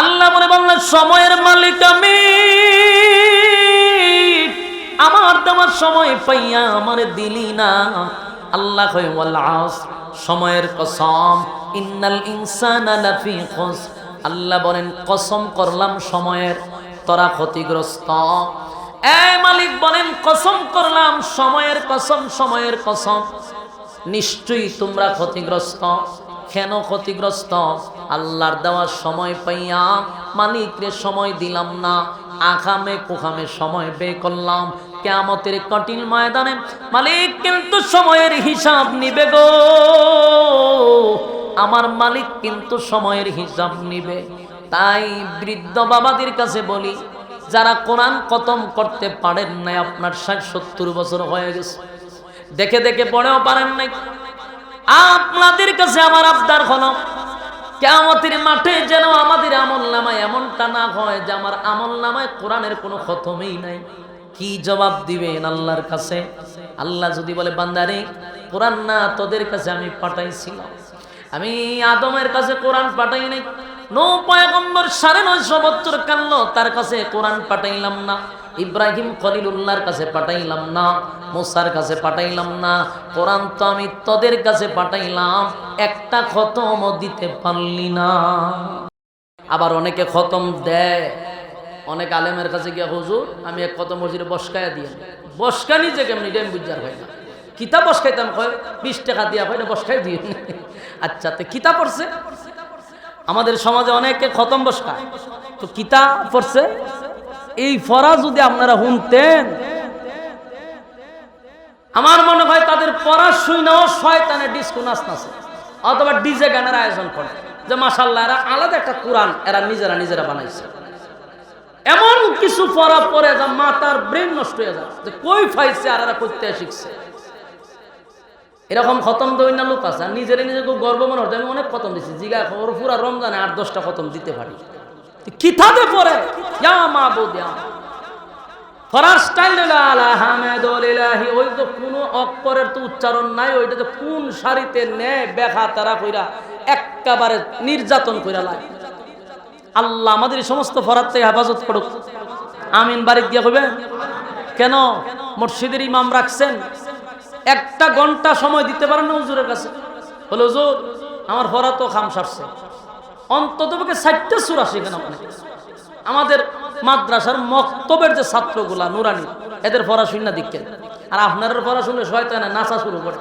আল্লাহ বলে বললেন সময়ের মালিক আমি। আমার দেওয়ার সময় পাইয়া আমার দিলি না। আল্লাহ কয়, ওয়াল সময়ের কসম। ইন্নাল ইনসানা আল্লাহ বলেন, কসম করলাম সময়ের, তোরা ক্ষতিগ্রস্ত। এ মালিক বলেন, কসম করলাম সময়ের কসম সময়ের কসম। নিশ্চয়ই তোমরা ক্ষতিগ্রস্ত। কেন ক্ষতিগ্রস্ত? আল্লাহর দেওয়ার সময় পাইয়া মালিকরে সময় দিলাম না। আখামে কুখামে সময় বে করলাম। কেমতের কঠিন ময়দানে মালিক কিন্তু সময়ের হিসাব নিবে গো। আমার মালিক কিন্তু সময়ের হিসাব নিবে। তাই বৃদ্ধ বাবাদের কাছে বলি, যারা কোরআন কতম করতে পারেন নাই, আপনার ষাট সত্তর বছর হয়ে গেছে। দেখে দেখে পড়েও পারেন নাই। আপনাদের কাছে আমার আবদার হলো কেমতের মাঠে যেন আমাদের আমল নামায় এমনটা না হয় যে আমার আমল নামায় কোরআনের কোনো খতমেই নাই। কি জবাব দিবেন আল্লাহর কাছে? আল্লাহ যদি বলে, বান্দারে, কোরআন না তোদের কাছে আমি পাঠাইছিলাম। আমি আদমের কাছে কোরআন পাঠাই নাই। নো পয়গম্বর সাড়ে নয়শো বছর কানলো, তার কাছে কোরআন পাঠাইলাম না। ইব্রাহিম খলিলুল্লাহর কাছে পাঠাইলাম না, মুসার কাছে পাঠাইলাম না, কোরআন তো আমি তোদের কাছে পাঠাইলাম, একটা খতম দিতে পারলি না। আবার অনেকে খতম দেয়। অনেক আলেমের কাছে গিয়া, হুজুর, আমি এক খতম মসজিদে বসকায়া দিয়ে বসকানি যে কেমনি, ডেম বুঝার হয় না। কিতাব বসকাইতাম, কয়, বিশ টাকা দিয়া হয় না, বসকাই দিয়ে আচ্ছা তো কিতাব পড়ছে? আমাদের সমাজে অনেকে খতম বসকায়। তো কিতাব পড়ছে? এই ফরা যদি আপনারা শুনতেন। আমার মনে হয় তাদের পড়া শুইনাও শয়তানের ডিস্কো নাচ নাচে অথবা ডিজে গানের আয়োজন করে। যে মাসাল্লাহ এরা আলাদা একটা কোরআন, এরা নিজেরা নিজেরা বানাইছে। এমন কিছু পড়া পরে যা মাতার ব্রেন নষ্ট হয়ে যায়। যে কই ফাইছে আর এরা করতে শিখছে। এরকম খতম দৈন্য লোক আছে নিজেরে নিজে গর্ব মনে হচ্ছে আমি অনেক খতম দিচ্ছি জিগা খবর পুরা রমজানে আট দশটা খতম দিতে পারি। কিতাবে পড়ে, ইয়া মাবুদ ইয়া ওই তো কোনো অক্ষরের তো উচ্চারণ নাই, ওইটা তো কোন সারিতে নে বেখা তারা কইরা একেবারে নির্যাতন কইরা লাগে আল্লাহ আমাদের এই সমস্ত ফরাত থেকে হেফাজত করুক। আমিন বাড়ির গিয়া কইবে, কেন মসজিদের ইমাম রাখছেন? একটা ঘণ্টা সময় দিতে পারেন না হুজুরের কাছে? বলে, হুজুর, আমার ফরা তো খাম সারছে। অন্তত পক্ষে ষাটটা সুরা শেখেন আপনি। আমাদের মাদ্রাসার মক্তবের যে ছাত্রগুলা, নুরানি, এদের পড়াশোনা দিচ্ছেন আর আপনার পড়াশোনা শয়তানে নাচা শুরু করে।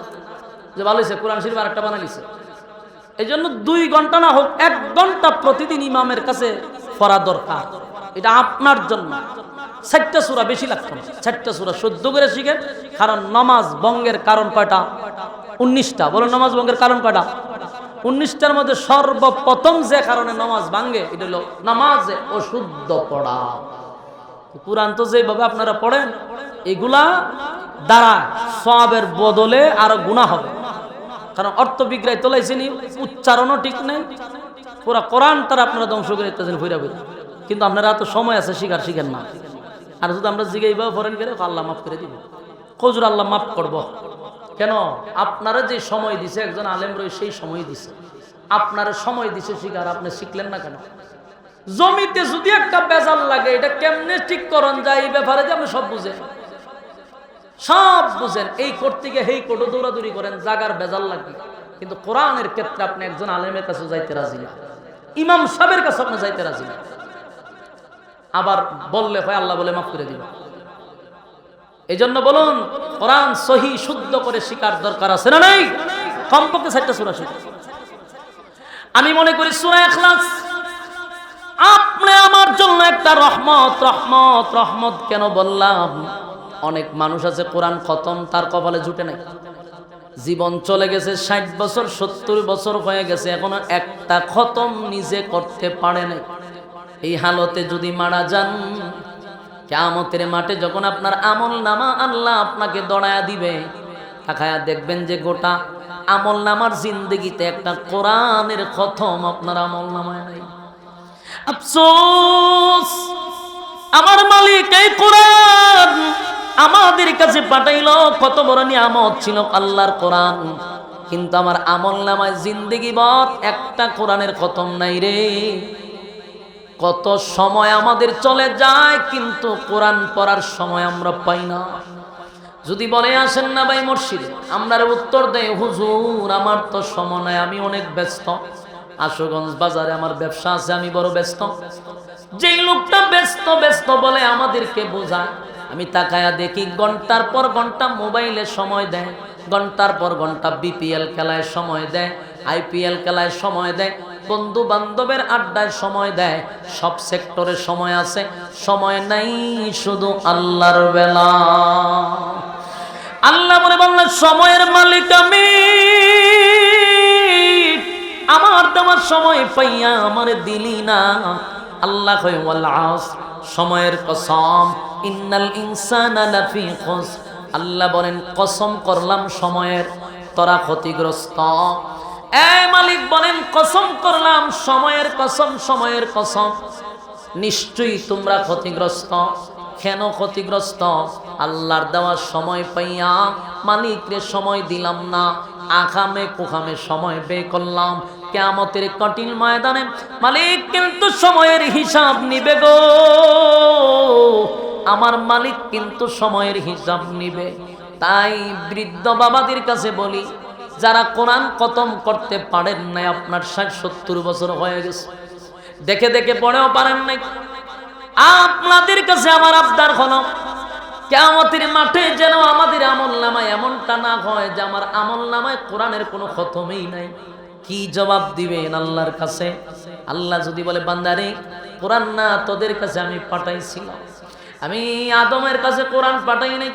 যে ভালো হয়েছে কোরআন শরীফ আরেকটা বানালিছে এই জন্য দুই ঘণ্টা না হোক, এক ঘণ্টা প্রতিদিন ইমামের কাছে পড়া দরকার। এটা আপনার জন্য। ষাটটা সুরা বেশি লাগতো না। ষাটটা সুরা সহ্য করে শিখেন। কারণ নমাজ বঙ্গের কারণ কয়টা? উনিশটা। বলো নমাজ বঙ্গের কারণ কয়টা? উনিশটার মধ্যে সর্বপ্রথম যে কারণে নামাজ ভাঙ্গে এটা হলো নামাজে অশুদ্ধ পড়া। কোরআন তো যেভাবে আপনারা পড়েন, এগুলা দ্বারা সবের বদলে আরও গুণা হবে। কারণ অর্থ বিগ্রায় তোলাইছেনি উচ্চারণও ঠিক নেই, পুরা কোরআন তারা আপনারা ধ্বংস করে দিতেছেন ফিরা ফিরা কিন্তু আপনারা এত সময় আছে, শিকার শিখেন না। আর যদি আমরা জিগে এইভাবে পড়েন করে আল্লাহ মাফ করে দিব। কজুর আল্লাহ মাফ করব। কেন? আপনারা যে সময় দিছে, একজন আলেম রয়ে সেই সময় দিছে। আপনারা সময় দিছে শিকার, আপনি শিখলেন না কেন? জমিতে যদি একটা বেজাল লাগে, এটা কেমনে ঠিক করন যায়? এই ব্যাপারে যে আপনি সব বুঝেন। সব বুঝেন। এই করতে গিয়ে এই কোটো দৌড়াদৌড়ি করেন, জাগার বেজাল লাগবে। কিন্তু কোরআনের ক্ষেত্রে আপনি একজন আলেমের কাছে যাইতে রাজি না। ইমাম সাহেবের কাছে আপনি যাইতে রাজি না। আবার বললে হয়, আল্লাহ বলে মাফ করে দিব এই জন্য বলুন, কোরআন সহি, শুদ্ধ করে শিকার দরকার আছে না নাই? কমপক্ষে চারটা সুরা শিখা আমি মনে করি সুরা এখলাস আপনি আমার জন্য একটা রহমত রহমত রহমত কেন বললাম? অনেক মানুষ আছে, কোরআন খতম, তার কপালে জুটে নাই। জীবন চলে গেছে ষাট বছর, সত্তর বছর হয়ে গেছে, এখনও একটা খতম নিজে করতে পারে নাই। এই হালতে যদি মারা যান কেমতের মাঠে যখন আপনার আমল নামা আল্লাহ আপনাকে দড়ায়া দিবে, তাকায়া দেখবেন যে গোটা আমল নামার জিন্দগিতে একটা কোরআনের খতম আপনার আমল নামায় নাই। আফসোস! আমার মালিক এই কোরআন আমাদের কাছে পাঠাইলো, কত বড় নিয়ামত ছিল আল্লাহর কোরআন। কিন্তু আমার আমল নামায় জিন্দগি বর একটা কোরআনের খতম নাই রে। কত সময় আমাদের চলে যায়, কিন্তু কোরআন পড়ার সময় আমরা পাই না। যদি বলে আসেন না ভাই মসজিদে, আমরা উত্তর দেয় হুজুর, আমার তো সময় নাই, আমি অনেক ব্যস্ত। আশুগঞ্জ বাজারে আমার ব্যবসা আছে, আমি বড় ব্যস্ত। যেই লোকটা ব্যস্ত ব্যস্ত বলে আমাদেরকে বোঝায়। আমি তাকায়া দেখি, ঘণ্টার পর ঘণ্টা মোবাইলে সময় দেয়, ঘণ্টার পর ঘণ্টা বিপিএল খেলায় সময় দেয়, আইপিএল খেলায় সময় দেয়। বন্ধু বান্ধবের আড্ডায় সময় দেয়, সব সেক্টরে সময় আছে। সময় নাই শুধু আল্লাহর বেলা। আল্লাহ বলে বললেন সময়ের মালিক আমি। আমার তোমার সময় পাইয়া আমার দিলি না। আল্লাহ সময়ের কসম। ইন্নাল ইনসানা আল্লাহ বলেন, কসম করলাম সময়ের, তোরা ক্ষতিগ্রস্ত। মালিক বলেন, কসম করলাম, সময়ের কসম সময়ের কসম। নিশ্চয়ই তোমরা ক্ষতিগ্রস্ত। কেন ক্ষতিগ্রস্ত? আল্লাহর দেওয়ার সময় পাইয়া মালিকরে সময় দিলাম না। আখামে কুখামে সময় বে করলাম। কেমতের কঠিন ময়দানে মালিক কিন্তু সময়ের হিসাব নিবে গো। আমার মালিক কিন্তু সময়ের হিসাব নিবে। তাই বৃদ্ধ বাবাদের কাছে বলি যারা কোরআন কতম করতে পারেন নাই, আপনার ষাট, সত্তর বছর হয়ে গেছে। দেখে দেখে পড়েও পারেন নাই। আপনাদের কাছে আমার আবদার হলো কেমতের মাঠে যেন আমাদের আমল নামায় এমনটা না হয় যে আমার আমল নামায় কোরআনের কোনো খতমেই নাই। কি জবাব দিবেন আল্লাহর কাছে? আল্লাহ যদি বলে, বান্দারে, কোরআন না তোদের কাছে আমি পাঠাইছিলাম। আমি আদমের কাছে কোরআন পাঠাই নাই।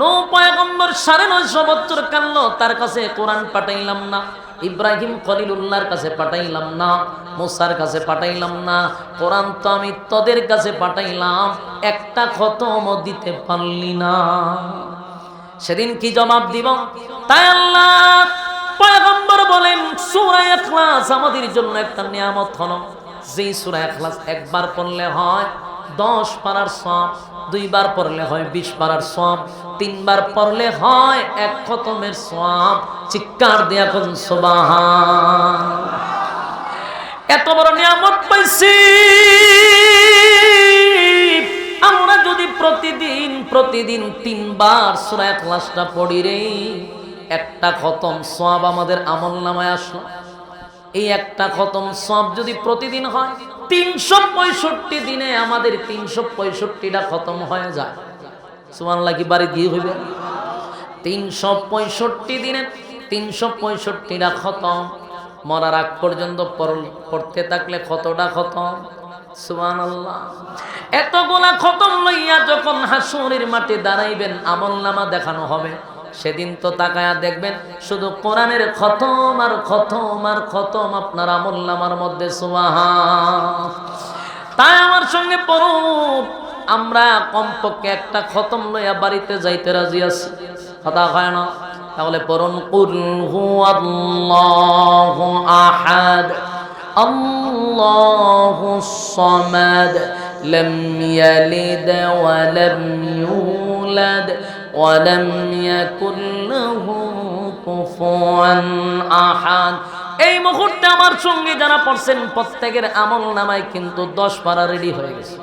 নো পয়গম্বর সাড়ে নয়শো বছর কানলো তার কাছে কোরআন পাঠাইলাম না, ইব্রাহিম খলিলুল্লাহর কাছে পাঠাইলাম না, মুসার কাছে পাঠাইলাম না, কোরআন তো আমি তোদের কাছে পাঠাইলাম, একটা খতম দিতে পারলি না। সেদিন কি জবাব দিব? তাই আল্লাহ পয়গম্বর বলেন, সূরা ইখলাস আমাদের জন্য একটা নিয়ামত হলো। যেই সূরা ইখলাস একবার পড়লে হয়, দশ পারার সব দুইবার পড়লে হয় বিশ পারার সব তিনবার পড়লে হয় এক খতমের সব চিৎকার দেয়া কোন, সুবহান। এত বড় নিয়ামত পাইছি। আমরা যদি প্রতিদিন প্রতিদিন তিনবার সূরা ইখলাসটা পড়ি রে, একটা খতম সব আমাদের আমল নামায় আসলো। এই একটা খতম সব যদি প্রতিদিন হয় তিনশো পঁয়ষট্টি দিনে আমাদের তিনশো পঁয়ষট্টিটা খতম হয়ে যায়। সুমানলা কি বাড়ি দিয়ে হইবে? তিনশো পঁয়ষট্টি দিনে তিনশো পঁয়ষট্টিটা খতম। মরার আগ পর্যন্ত পড়তে থাকলে কতটা খতম? সুমান আল্লাহ এতগুলা খতম লইয়া যখন হাসুরের মাঠে দাঁড়াইবেন আমল নামা দেখানো হবে। সেদিন তো তাকায়া দেখবেন, শুধু কোরআনের খতম আর খতম আর খতম আপনার আমল্লামার মধ্যে সুমাহা তাই আমার সঙ্গে পড়ুন। আমরা কমপক্ষে একটা খতম লইয়া বাড়িতে যাইতে রাজি আছি। কথা হয় না? তাহলে পড়ুন, কুল হু আল্লাহু আহাদ, আল্লাহু সামাদ, লাম ইয়ালিদ ওয়া লাম ইউলাদ ولم يكن له كفوا أحد এই মুহূর্তে আমার সঙ্গে যারা পড়ছেন প্রত্যেকের আমল নামায় কিন্তু দশ পারা রেডি হয়ে গেছে